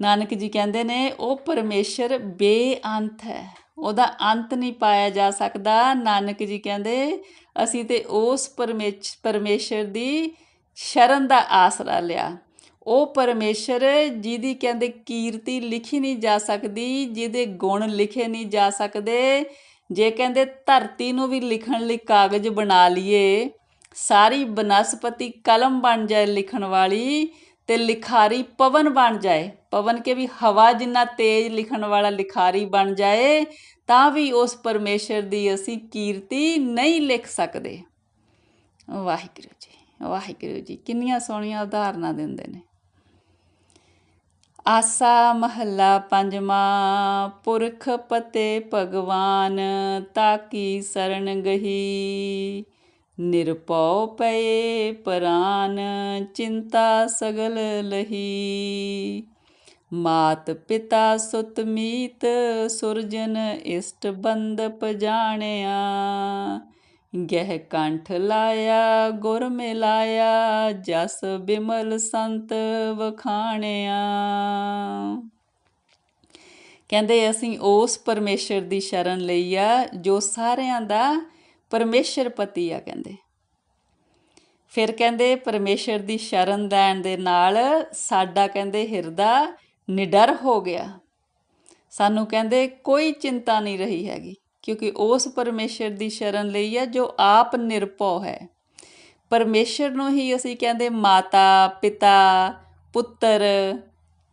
[SPEAKER 1] ਨਾਨਕ ਜੀ ਕਹਿੰਦੇ ਨੇ, ਉਹ ਪਰਮੇਸ਼ਰ ਬੇਅੰਤ ਹੈ। ਉਹਦਾ ਅੰਤ ਨਹੀਂ ਪਾਇਆ ਜਾ ਸਕਦਾ। ਨਾਨਕ ਜੀ ਕਹਿੰਦੇ, ਅਸੀਂ ਤੇ ਉਸ ਪਰਮੇਸ਼ਰ ਦੀ ਸ਼ਰਨ ਦਾ ਆਸਰਾ ਲਿਆ। ਉਹ ਪਰਮੇਸ਼ਰ ਜਿਹਦੀ ਕਹਿੰਦੇ ਕੀਰਤੀ ਲਿਖੀ ਨਹੀਂ ਜਾ ਸਕਦੀ, ਜਿਹਦੇ ਗੁਣ ਲਿਖੇ ਨਹੀਂ ਜਾ ਸਕਦੇ, ਜੇ ਕਹਿੰਦੇ ਧਰਤੀ ਨੂੰ ਵੀ ਲਿਖਣ ਲਈ ਕਾਗਜ਼ ਬਣਾ ਲਈਏ, ਸਾਰੀ ਬਨਸਪਤੀ ਕਲਮ ਬਣ ਜਾਏ ਲਿਖਣ ਵਾਲੀ ਤੇ ਲਿਖਾਰੀ ਪਵਨ ਬਣ ਜਾਏ। ਪਵਨ ਕੇ ਵੀ ਹਵਾ ਜਿੰਨਾ ਤੇਜ਼ ਲਿਖਣ ਵਾਲਾ ਲਿਖਾਰੀ ਬਣ ਜਾਏ, ਤਾਂ ਵੀ ਉਸ ਪਰਮੇਸ਼ਰ ਦੀ ਅਸੀਂ ਕੀਰਤੀ ਨਹੀਂ ਲਿਖ ਸਕਦੇ। ਵਾਹਿਗੁਰੂ ਜੀ ਵਾਹਿਗੁਰੂ ਜੀ, ਕਿੰਨੀਆਂ ਸੋਹਣੀਆਂ ਉਦਾਹਰਨਾਂ ਦਿੰਦੇ ਨੇ। ਆਸਾ ਮਹੱਲਾ ਪੰਜਵਾਂ, ਪੁਰਖ ਪਤੇ ਭਗਵਾਨ ਤਾਕੀ ਸਰਣ ਗਹੀ? ਨਿਰਪਉ ਪਏ ਪਰਾਨ, ਚਿੰਤਾ ਸਗਲ ਲਹੀ। ਮਾਤ ਪਿਤਾ ਸੁਤ ਮੀਤ, ਸੁਰਜਨ ਇਸ਼ਟ ਬੰਦ ਪਜਾਣਿਆ ਗਹਿ ਕੰਠ ਲਾਇਆ, ਗੁਰ ਮਿਲਾਇਆ, ਜਸ ਬਿਮਲ ਸੰਤ ਵਖਾਣਿਆ। ਕਹਿੰਦੇ ਅਸੀਂ ਉਸ ਪਰਮੇਸ਼ਰ ਦੀ ਸ਼ਰਨ ਲਈ ਆ, ਜੋ ਸਾਰਿਆਂ ਦਾ ਪਰਮੇਸ਼ਰ ਪਤੀ ਆ ਕਹਿੰਦੇ। ਫਿਰ ਕਹਿੰਦੇ ਪਰਮੇਸ਼ਰ ਦੀ ਸ਼ਰਨ ਲੈਣ ਦੇ ਨਾਲ ਸਾਡਾ ਕਹਿੰਦੇ ਹਿਰਦਾ ਨਿਡਰ ਹੋ ਗਿਆ। ਸਾਨੂੰ ਕਹਿੰਦੇ ਕੋਈ ਚਿੰਤਾ ਨਹੀਂ ਰਹੀ ਹੈਗੀ। ਕਿਉਂਕਿ ਉਸ ਪਰਮੇਸ਼ਰ ਦੀ ਸ਼ਰਨ ਲਈ ਹੈ ਜੋ ਆਪ ਨਿਰਭਉ ਹੈ। ਪਰਮੇਸ਼ਰ ਨੂੰ ਹੀ ਅਸੀਂ ਕਹਿੰਦੇ ਮਾਤਾ, ਪਿਤਾ, ਪੁੱਤਰ,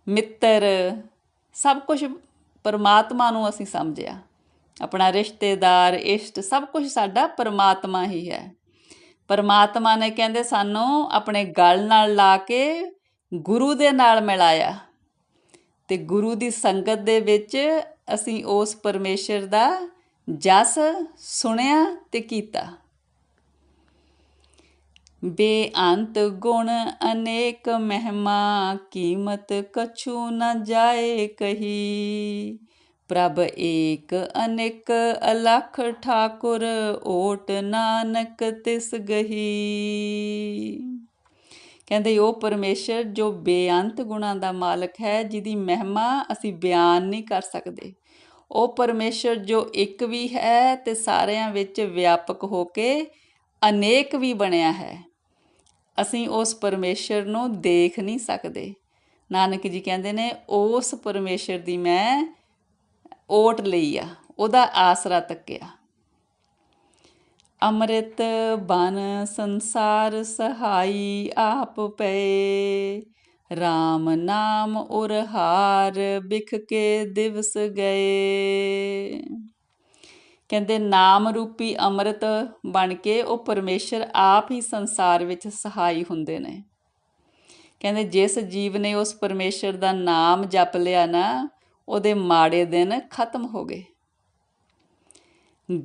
[SPEAKER 1] ਮਿੱਤਰ, ਸਭ ਕੁਝ ਪਰਮਾਤਮਾ ਨੂੰ ਅਸੀਂ ਸਮਝਿਆ। ਆਪਣਾ ਰਿਸ਼ਤੇਦਾਰ, ਇਸ਼ਟ, ਸਭ ਕੁਝ ਸਾਡਾ ਪਰਮਾਤਮਾ ਹੀ ਹੈ। ਪਰਮਾਤਮਾ ਨੇ ਕਹਿੰਦੇ ਸਾਨੂੰ ਆਪਣੇ ਗਲ ਨਾਲ ਲਾ ਕੇ ਗੁਰੂ ਦੇ ਨਾਲ ਮਿਲਾਇਆ। ਤੇ ਗੁਰੂ ਦੀ ਸੰਗਤ ਦੇ ਵਿੱਚ ਅਸੀਂ ਉਸ ਪਰਮੇਸ਼ਰ ਦਾ ਜਸ ਸੁਣਿਆ ਤੇ ਕੀਤਾ। ਬੇਅੰਤ ਗੁਣ ਅਨੇਕ ਮਹਿਮਾ, ਕੀਮਤ ਕਛੂ ਨਾ ਜਾਏ ਕਹੀ। ਪ੍ਰਭ ਏਕ ਅਨੇਕ ਅਲਖ ਠਾਕੁਰ, ਓਟ ਨਾਨਕ ਤਿਸ ਗਹੀ। ਕਹਿੰਦੇ ਉਹ ਪਰਮੇਸ਼ਰ, ਜੋ ਬੇਅੰਤ ਗੁਣਾਂ ਦਾ ਮਾਲਕ ਹੈ, ਜਿਹਦੀ ਮਹਿਮਾ ਅਸੀਂ ਬਿਆਨ ਨਹੀਂ ਕਰ ਸਕਦੇ। ਉਹ ਪਰਮੇਸ਼ਰ ਜੋ ਇੱਕ ਵੀ ਹੈ ਤੇ ਸਾਰਿਆਂ ਵਿੱਚ ਵਿਆਪਕ ਹੋ ਕੇ ਅਨੇਕ ਵੀ ਬਣਿਆ ਹੈ। ਅਸੀਂ ਉਸ ਪਰਮੇਸ਼ਰ ਨੂੰ ਦੇਖ ਨਹੀਂ ਸਕਦੇ। ਨਾਨਕ ਜੀ ਕਹਿੰਦੇ ਨੇ, ਉਸ ਪਰਮੇਸ਼ਰ ਦੀ ਮੈਂ ਓਟ ਲਈ ਆ, ਉਹਦਾ ਆਸਰਾ ਤੱਕਿਆ। ਅੰਮ੍ਰਿਤ ਬਨ ਸੰਸਾਰ ਸਹਾਈ ਆਪ ਪਏ। RAM ਨਾਮ ਉਰ ਹਾਰ ਬਿਖ ਕੇ ਦਿਵਸ ਗਏ। ਕਹਿੰਦੇ, ਨਾਮ ਰੂਪੀ ਅੰਮ੍ਰਿਤ ਬਣ ਕੇ ਉਹ ਪਰਮੇਸ਼ਰ ਆਪ ਹੀ ਸੰਸਾਰ ਵਿੱਚ ਸਹਾਈ ਹੁੰਦੇ ਨੇ। ਕਹਿੰਦੇ, ਜਿਸ ਜੀਵ ਨੇ ਉਸ ਪਰਮੇਸ਼ਰ ਦਾ ਨਾਮ ਜਪ ਲਿਆ ਨਾ, ਉਹਦੇ ਮਾੜੇ ਦਿਨ ਖਤਮ ਹੋ ਗਏ।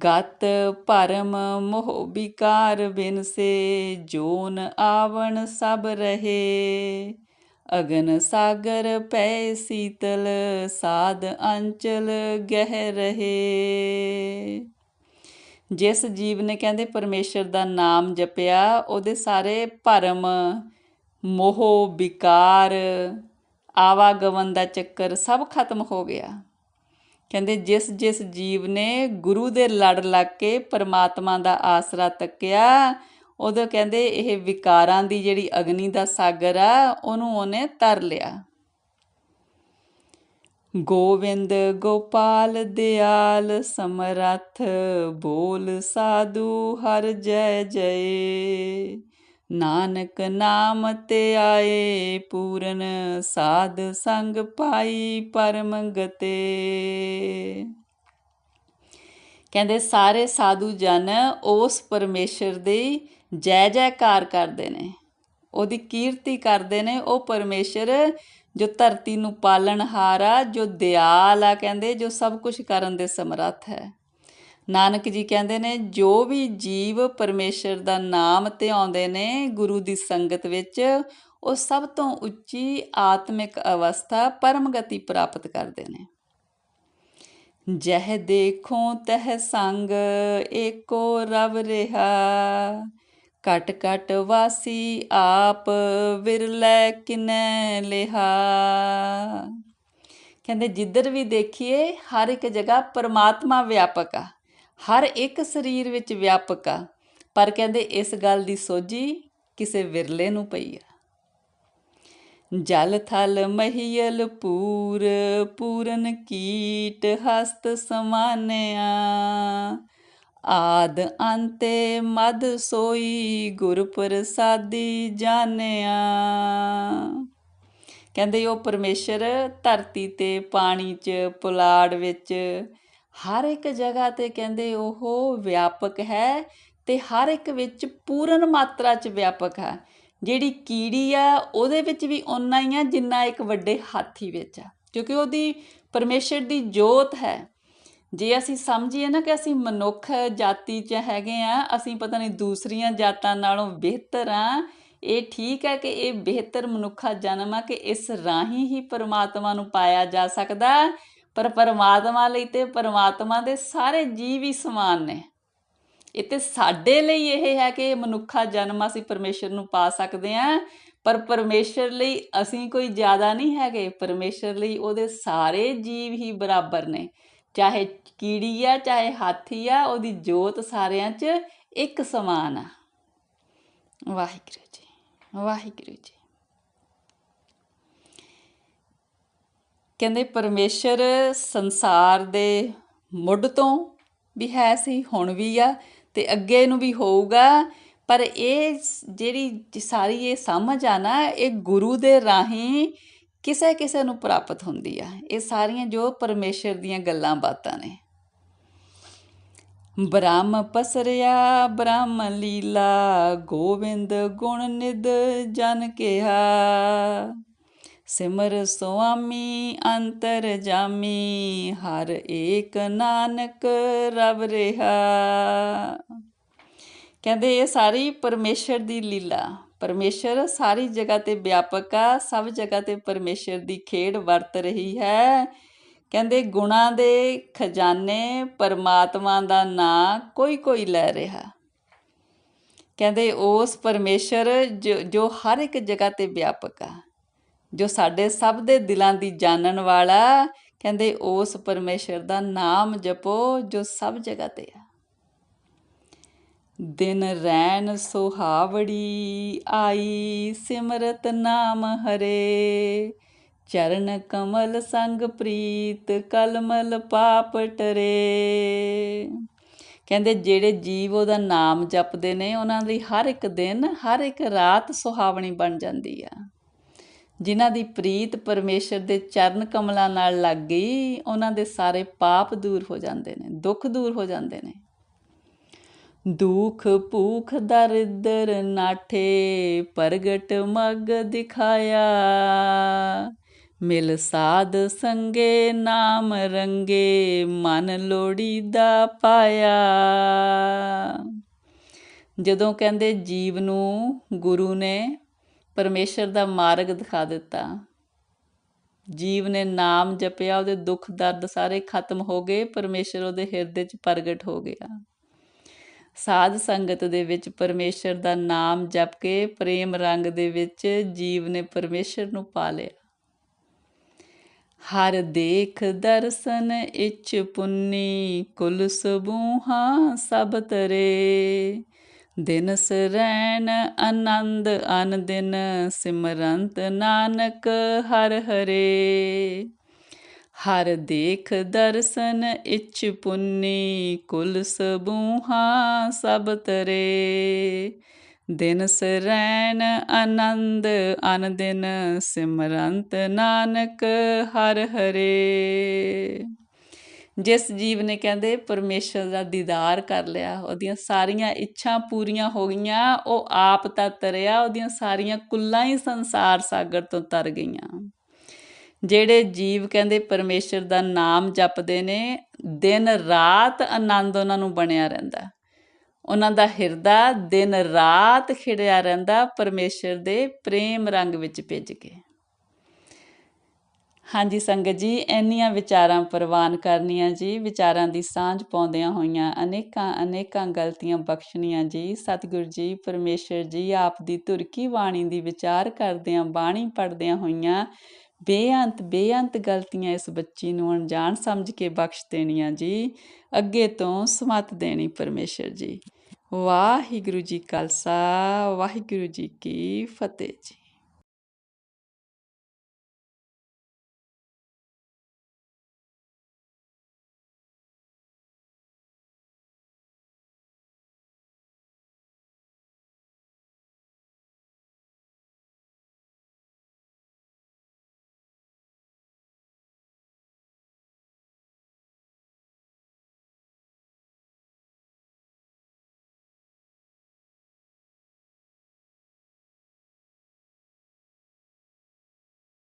[SPEAKER 1] ਗਤ ਭਰਮ ਮੋਹ ਵਿਕਾਰ ਬਿਨ ਸੇ ਜੋਨ ਆਵਣ ਸਭ ਰਹੇ। ਅਗਨ ਸਾਗਰ ਪੈ ਸੀਤਲ, ਸਾਧ ਅੰਚਲ ਗਹਿ ਰਹੇ। ਜਿਸ ਜੀਵ ਨੇ ਕਹਿੰਦੇ ਪਰਮੇਸ਼ਰ ਦਾ ਨਾਮ ਜਪਿਆ, ਉਹਦੇ ਸਾਰੇ ਭਰਮ, ਮੋਹ, ਵਿਕਾਰ, ਆਵਾਗਮਨ ਦਾ ਚੱਕਰ ਸਭ ਖਤਮ ਹੋ ਗਿਆ। ਕਹਿੰਦੇ ਜਿਸ ਜਿਸ ਜੀਵ ਨੇ ਗੁਰੂ ਦੇ ਲੜ ਲੱਗ ਕੇ ਪਰਮਾਤਮਾ ਦਾ ਆਸਰਾ ਤੱਕਿਆ ਉਦੋਂ ਕਹਿੰਦੇ ਇਹ ਵਿਕਾਰਾਂ ਦੀ ਜਿਹੜੀ ਅਗਨੀ ਦਾ ਸਾਗਰ ਆ, ਉਹਨੂੰ ਉਹਨੇ ਤਰ ਲਿਆ। ਗੋਵਿੰਦ ਗੋਪਾਲ ਦਿਆਲ ਸਮਰੱਥ ਬੋਲ ਸਾਧੂ ਹਰ ਜੈ ਜੈ। ਨਾਨਕ ਨਾਮ ਤੇ ਆਏ ਪੂਰਨ ਸਾਧ ਸੰਗ ਪਾਈ ਪਰਮ ਗਤੇ ਕਹਿੰਦੇ ਸਾਰੇ ਸਾਧੂ ਜਨ ਉਸ ਪਰਮੇਸ਼ਰ ਦੀ ਜੈ ਜੈਕਾਰ ਕਰਦੇ ਨੇ। ਉਹਦੀ ਕੀਰਤੀ ਕਰਦੇ ਨੇ। ਉਹ ਪਰਮੇਸ਼ਰ ਜੋ ਧਰਤੀ ਨੂੰ ਪਾਲਣਹਾਰ ਆ ਜੋ ਦਿਆਲ ਆ ਕਹਿੰਦੇ, ਜੋ ਸਭ ਕੁਝ ਕਰਨ ਦੇ ਸਮਰੱਥ ਹੈ। ਨਾਨਕ ਜੀ ਕਹਿੰਦੇ ਨੇ, ਜੋ ਵੀ ਜੀਵ ਪਰਮੇਸ਼ਰ ਦਾ ਨਾਮ ਤੇ ਆਉਂਦੇ ਨੇ ਗੁਰੂ ਦੀ ਸੰਗਤ ਵਿੱਚ, ਉਹ ਸਭ ਤੋਂ ਉੱਚੀ ਆਤਮਿਕ ਅਵਸਥਾ ਪਰਮ ਗਤੀ ਪ੍ਰਾਪਤ ਕਰਦੇ ਨੇ। ਜਹ ਦੇਖੋ ਤਹ ਸੰਗ, ਏਕੋ ਰਵ ਰਿਹਾ। ਕਟ ਕਟ ਵਾਸੀ ਆਪ ਵਿਰਲੇ ਕਿਨੈ ਲਿਹਾ। ਕਹਿੰਦੇ, ਜਿੱਧਰ ਵੀ ਦੇਖੀਏ, ਹਰ ਇੱਕ ਜਗ੍ਹਾ ਪਰਮਾਤਮਾ ਵਿਆਪਕ ਆ। ਹਰ ਇੱਕ ਸਰੀਰ ਵਿੱਚ ਵਿਆਪਕ ਆ। ਪਰ ਕਹਿੰਦੇ, ਇਸ ਗੱਲ ਦੀ ਸੋਝੀ ਕਿਸੇ ਵਿਰਲੇ ਨੂੰ ਪਈ ਆ। ਜਲ ਥਲ ਮਹੀਲ ਪੂਰ, ਪੂਰਨ ਕੀਟ ਹਸਤ ਸਮਾਨਿਆ। ਆਦ ਅੰਤੇ ਮਦ ਸੋਈ ਗੁਰ ਪ੍ਰਸਾਦੀ ਜਾਣਿਆ। ਕਹਿੰਦੇ ਉਹ ਪਰਮੇਸ਼ਰ ਧਰਤੀ ਤੇ ਪਾਣੀ 'ਚ ਪੁਲਾੜ ਵਿੱਚ ਹਰ ਇੱਕ ਜਗ੍ਹਾ ਤੇ ਕਹਿੰਦੇ ਉਹ ਵਿਆਪਕ ਹੈ ਤੇ ਹਰ ਇੱਕ ਵਿੱਚ ਪੂਰਨ ਮਾਤਰਾ 'ਚ ਵਿਆਪਕ ਹੈ। ਜਿਹੜੀ ਕੀੜੀ ਆ, ਉਹਦੇ ਵਿੱਚ ਵੀ ਓਨਾ ਹੀ ਆ ਜਿੰਨਾ ਇੱਕ ਵੱਡੇ ਹਾਥੀ ਵਿੱਚ ਆ। ਕਿਉਂਕਿ ਉਹਦੀ ਪਰਮੇਸ਼ਰ ਦੀ ਜੋਤ ਹੈ। ਜੇ ਅਸੀਂ ਸਮਝੀਏ ਨਾ ਕਿ ਅਸੀਂ ਮਨੁੱਖ ਜਾਤੀ 'ਚ ਹੈਗੇ ਆ, ਅਸੀਂ ਪਤਾ ਨਹੀਂ ਦੂਸਰੀਆਂ ਜਾਤਾਂ ਨਾਲੋਂ ਬਿਹਤਰ ਆ। ਇਹ ਠੀਕ ਹੈ ਕਿ ਇਹ ਬਿਹਤਰ ਮਨੁੱਖਾ ਜਨਮ ਆ ਕਿ ਇਸ ਰਾਹੀਂ ਹੀ ਪਰਮਾਤਮਾ ਨੂੰ ਪਾਇਆ ਜਾ ਸਕਦਾ। ਪਰ ਪਰਮਾਤਮਾ ਲਈ ਤੇ ਪਰਮਾਤਮਾ ਦੇ ਸਾਰੇ ਜੀਵ ਹੀ ਸਮਾਨ ਨੇ। ਇਹ ਤੇ ਸਾਡੇ ਲਈ ਇਹ ਹੈ ਕਿ ਮਨੁੱਖਾ ਜਨਮ ਅਸੀਂ ਪਰਮੇਸ਼ਰ ਨੂੰ ਪਾ ਸਕਦੇ ਹਾਂ ਪਰ ਪਰਮੇਸ਼ਰ ਲਈ ਅਸੀਂ ਕੋਈ ਜ਼ਿਆਦਾ ਨਹੀਂ ਹੈਗੇ। ਪਰਮੇਸ਼ਰ ਲਈ ਉਹਦੇ ਸਾਰੇ ਜੀਵ ਹੀ ਬਰਾਬਰ ਨੇ। ਚਾਹੇ ਕੀੜੀ ਆ, ਚਾਹੇ ਹਾਥੀ ਆ, ਉਹਦੀ ਜੋਤ ਸਾਰਿਆਂ 'ਚ ਇੱਕ ਸਮਾਨ ਆ। ਵਾਹਿਗੁਰੂ ਜੀ ਵਾਹਿਗੁਰੂ ਜੀ। ਕਹਿੰਦੇ ਪਰਮੇਸ਼ਰ ਸੰਸਾਰ ਦੇ ਮੁੱਢ ਤੋਂ ਵੀ ਹੈ ਸੀ, ਹੁਣ ਵੀ ਆ ਤੇ ਅੱਗੇ ਨੂੰ ਵੀ ਹੋਊਗਾ। ਪਰ ਇਹ ਜਿਹੜੀ ਸਾਰੀ ਇਹ ਸਮਝ ਆ ਨਾ, ਇਹ ਗੁਰੂ ਦੇ ਰਾਹੀਂ ਕਿਸੇ ਕਿਸੇ ਨੂੰ ਪ੍ਰਾਪਤ ਹੁੰਦੀ ਆ। ਇਹ ਸਾਰੀਆਂ ਜੋ ਪਰਮੇਸ਼ਰ ਦੀਆਂ ਗੱਲਾਂ ਬਾਤਾਂ ਨੇ। ਬ੍ਰਹਮ ਪਸਰਿਆ, ਬ੍ਰਹਮ ਲੀਲਾ, ਗੋਵਿੰਦ ਗੁਣ ਨਿਦ ਜਨ ਕਿਹਾ। ਸਿਮਰ ਸੁਆਮੀ, ਅੰਤਰ ਜਾਮੀ, ਹਰ ਏਕ ਨਾਨਕ ਰਬ ਰਿਹਾ। ਕਹਿੰਦੇ ਇਹ ਸਾਰੀ ਪਰਮੇਸ਼ਰ ਦੀ ਲੀਲਾ। ਪਰਮੇਸ਼ਰ ਸਾਰੀ ਜਗ੍ਹਾ ਤੇ ਵਿਆਪਕ ਆ, ਸਭ ਜਗ੍ਹਾ ਤੇ ਪਰਮੇਸ਼ਰ ਦੀ ਖੇਡ ਵਰਤ ਰਹੀ ਹੈ। ਕਹਿੰਦੇ ਗੁਣਾਂ ਦੇ ਖਜ਼ਾਨੇ ਪਰਮਾਤਮਾ ਦਾ ਨਾਂ ਕੋਈ ਕੋਈ ਲੈ ਰਿਹਾ। ਕਹਿੰਦੇ ਉਸ ਪਰਮੇਸ਼ਰ ਜੋ ਜੋ ਹਰ ਇੱਕ ਜਗ੍ਹਾ ਤੇ ਵਿਆਪਕ ਆ, ਜੋ ਸਾਡੇ ਸਭ ਦੇ ਦਿਲਾਂ ਦੀ ਜਾਣਨ ਵਾਲਾ, ਕਹਿੰਦੇ ਉਸ ਪਰਮੇਸ਼ਰ ਦਾ ਨਾਮ ਜਪੋ ਜੋ ਸਭ ਜਗ੍ਹਾ ਤੇ ਆ। ਦਿਨ ਰੈਣ ਸੁਹਾਵੜੀ ਆਈ, ਸਿਮਰਤ ਨਾਮ ਹਰੇ। ਚਰਨ ਕਮਲ ਸੰਗ ਪ੍ਰੀਤ, ਕਲਮਲ ਪਾਪ ਟਰੇ। ਕਹਿੰਦੇ ਜਿਹੜੇ ਜੀਵ ਉਹਦਾ ਨਾਮ ਜਪਦੇ ਨੇ, ਉਹਨਾਂ ਦੀ ਹਰ ਇੱਕ ਦਿਨ, ਹਰ ਇੱਕ ਰਾਤ ਸੁਹਾਵਣੀ ਬਣ ਜਾਂਦੀ ਆ। ਜਿਨ੍ਹਾਂ ਦੀ ਪ੍ਰੀਤ ਪਰਮੇਸ਼ਰ ਦੇ ਚਰਨ ਕਮਲਾਂ ਨਾਲ ਲੱਗ ਗਈ, ਉਹਨਾਂ ਦੇ ਸਾਰੇ ਪਾਪ ਦੂਰ ਹੋ ਜਾਂਦੇ ਨੇ, ਦੁੱਖ ਦੂਰ ਹੋ ਜਾਂਦੇ ਨੇ। ਦੁਖ ਭੂਖ ਦਰਿਦਰ ਨਾਠੇ ਪ੍ਰਗਟ ਮਗ ਦਿਖਾਇਆ। ਮਿਲ ਸਾਧ ਸੰਗੇ ਨਾਮ ਰੰਗੇ ਮਨ ਲੋੜੀਦਾ ਪਾਇਆ। ਜਦੋਂ ਕਹਿੰਦੇ ਜੀਵ ਨੂੰ ਗੁਰੂ ਨੇ ਪਰਮੇਸ਼ਰ ਦਾ ਮਾਰਗ ਦਿਖਾ ਦਿੱਤਾ, ਜੀਵ ਨੇ ਨਾਮ ਜਪਿਆ, ਉਹਦੇ ਦੁੱਖ ਦਰਦ ਸਾਰੇ ਖਤਮ ਹੋ ਗਏ, ਪਰਮੇਸ਼ਰ ਉਹਦੇ ਹਿਰਦੇ 'ਚ ਪ੍ਰਗਟ ਹੋ ਗਿਆ। ਸਾਧ ਸੰਗਤ ਦੇ ਵਿੱਚ ਪਰਮੇਸ਼ਰ ਦਾ ਨਾਮ ਜਪ ਕੇ ਪ੍ਰੇਮ ਰੰਗ ਦੇ ਵਿੱਚ ਜੀਵ ਨੇ ਪਰਮੇਸ਼ਰ ਨੂੰ ਪਾ ਲਿਆ। ਹਰ ਦੇਖ ਦਰਸ਼ਨ ਇਚ ਪੁੰਨੀ, ਕੁਲ ਸਬੂਹਾ ਸਭ ਤਰੇ। ਦਿਨ ਸਰੈਣ ਆਨੰਦ ਅਨ ਦਿਨ, ਸਿਮਰੰਤ ਨਾਨਕ ਹਰ ਹਰੇ। ਹਰ ਦੇਖ ਦਰਸ਼ਨ ਇਚ ਪੁੰਨੀ, ਕੁਲ ਸਬੂਹਾ ਸਭ ਤਰੇ। ਦਿਨ ਸਰੈਣ ਆਨੰਦ ਅਨ ਦਿਨ ਸਿਮਰੰਤ ਨਾਨਕ ਹਰ ਹਰੇ। ਜਿਸ ਜੀਵ ਨੇ ਕਹਿੰਦੇ ਪਰਮੇਸ਼ਰ ਦਾ ਦੀਦਾਰ ਕਰ ਲਿਆ, ਉਹਦੀਆਂ ਸਾਰੀਆਂ ਇੱਛਾ ਪੂਰੀਆਂ ਹੋ ਗਈਆਂ, ਉਹ ਆਪ ਤਾਂ ਤਰਿਆ, ਉਹਦੀਆਂ ਸਾਰੀਆਂ ਕੁੱਲਾਂ ਹੀ ਸੰਸਾਰ ਸਾਗਰ ਤੋਂ ਤਰ ਗਈਆਂ। ਜਿਹੜੇ ਜੀਵ ਕਹਿੰਦੇ ਪਰਮੇਸ਼ਰ ਦਾ ਨਾਮ ਜਪਦੇ ਨੇ, ਦਿਨ ਰਾਤ ਆਨੰਦ ਉਹਨਾਂ ਨੂੰ ਬਣਿਆ ਰਹਿੰਦਾ। ਉਹਨਾਂ ਦਾ ਹਿਰਦਾ ਦਿਨ ਰਾਤ ਖਿੜਿਆ ਰਹਿੰਦਾ ਪਰਮੇਸ਼ਰ ਦੇ ਪ੍ਰੇਮ ਰੰਗ ਵਿੱਚ ਭਿੱਜ ਕੇ। ਹਾਂਜੀ ਸੰਗਤ ਜੀ, ਇੰਨੀਆਂ ਵਿਚਾਰਾਂ ਪ੍ਰਵਾਨ ਕਰਨੀਆਂ ਜੀ, ਵਿਚਾਰਾਂ ਦੀ ਸਾਂਝ ਪਾਉਂਦਿਆਂ ਹੋਈਆਂ ਅਨੇਕਾਂ ਅਨੇਕਾਂ ਗਲਤੀਆਂ ਬਖਸ਼ਣੀਆਂ ਜੀ। ਸਤਿਗੁਰ ਜੀ, ਪਰਮੇਸ਼ਰ ਜੀ, ਆਪ ਦੀ ਤੁਰਕੀ ਬਾਣੀ ਦੀ ਵਿਚਾਰ ਕਰਦਿਆਂ, ਬਾਣੀ ਪੜਦਿਆਂ ਹੋਈਆਂ ਬੇਅੰਤ ਬੇਅੰਤ ਗਲਤੀਆਂ ਇਸ ਬੱਚੀ ਨੂੰ ਅਣਜਾਣ ਸਮਝ ਕੇ ਬਖਸ਼ ਦੇਣੀਆਂ ਜੀ। ਅੱਗੇ ਤੋਂ ਸਮਤ ਦੇਣੀ ਪਰਮੇਸ਼ਰ ਜੀ। ਵਾਹਿਗੁਰੂ ਜੀ ਖਾਲਸਾ, ਵਾਹਿਗੁਰੂ ਜੀ ਕੀ ਫਤਿਹ ਜੀ।